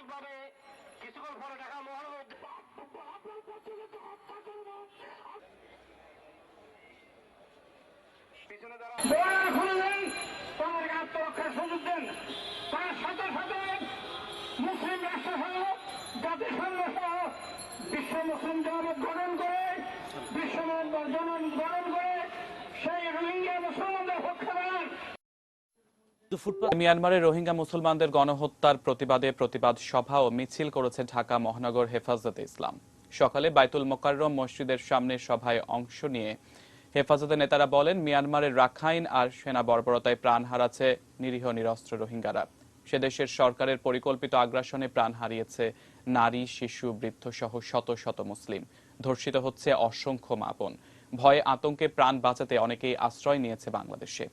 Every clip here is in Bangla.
সাময়িকভাবে কিছুক্ষণ পরে ঢাকা মহানগর পিছনে দাঁড়া দোয়া খুলে দেন। তাদেরকে আত্মরক্ষার সুযোগ দেন। তার সাথে সাথে মুসলিম রাষ্ট্র জাতিসংঘ সহ বিশ্ব মুসলিম জনমত গঠন করে বিশ্ব জনমত গঠন করে সেই রোহিঙ্গা মুসলমানদের পক্ষে দাঁড়ান মিয়ানমারে রোহিঙ্গা মুসলমানদের গণহত্যার প্রতিবাদে প্রতিবাদ সভা ও মিছিল করেছে ঢাকা মহানগর হেফাজতে ইসলাম। সকালে বাইতুল মোকাররম মসজিদের সামনে সভায় অংশ নিয়ে হেফাজতের নেতারা বলেন মিয়ানমারের রাখাইন আর সেনা বর্বরতায় প্রাণ হারাচ্ছে নিরীহ নিরস্ত্র রোহিঙ্গারা। সে দেশের সরকারের পরিকল্পিত আগ্রাসনে প্রাণ হারিয়েছে নারী, শিশু বৃদ্ধ সহ শত শত মুসলিম। ধর্ষিত হচ্ছে অসংখ্য মাপন ভয়ে আতঙ্কে প্রাণ বাঁচাতে অনেকেই আশ্রয় নিয়েছে বাংলাদেশে।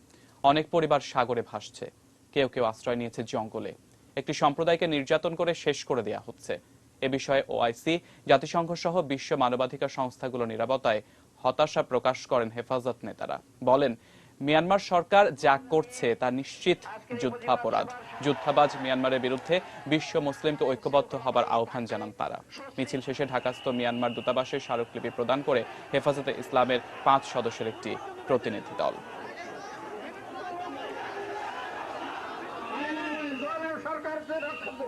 অনেক পরিবার সাগরে ভাসছে। কেউ কেউ আশ্রয় নিয়েছে জঙ্গলে। একটি সম্প্রদায়কে নির্যাতন করে শেষ করে দেয়া হচ্ছে। এ বিষয়ে ওআইসি জাতিসংঘ সহ বিশ্ব মানবাধিকার সংস্থাগুলো নিরাপত্তায় হতাশা প্রকাশ করেন হেফাজত নেতারা। বলেন, মিয়ানমার সরকার যা করছে তা নিশ্চিত যুদ্ধাপরাধ। যুদ্ধাবাজ মিয়ানমারের বিরুদ্ধে বিশ্ব মুসলিমকে ঐক্যবদ্ধ হবার আহ্বান জানান তারা। মিছিল শেষে ঢাকাস্থ মিয়ানমার দূতাবাসে স্মারকলিপি প্রদান করে হেফাজতে ইসলামের পাঁচ সদস্যের একটি প্রতিনিধি দল। Come of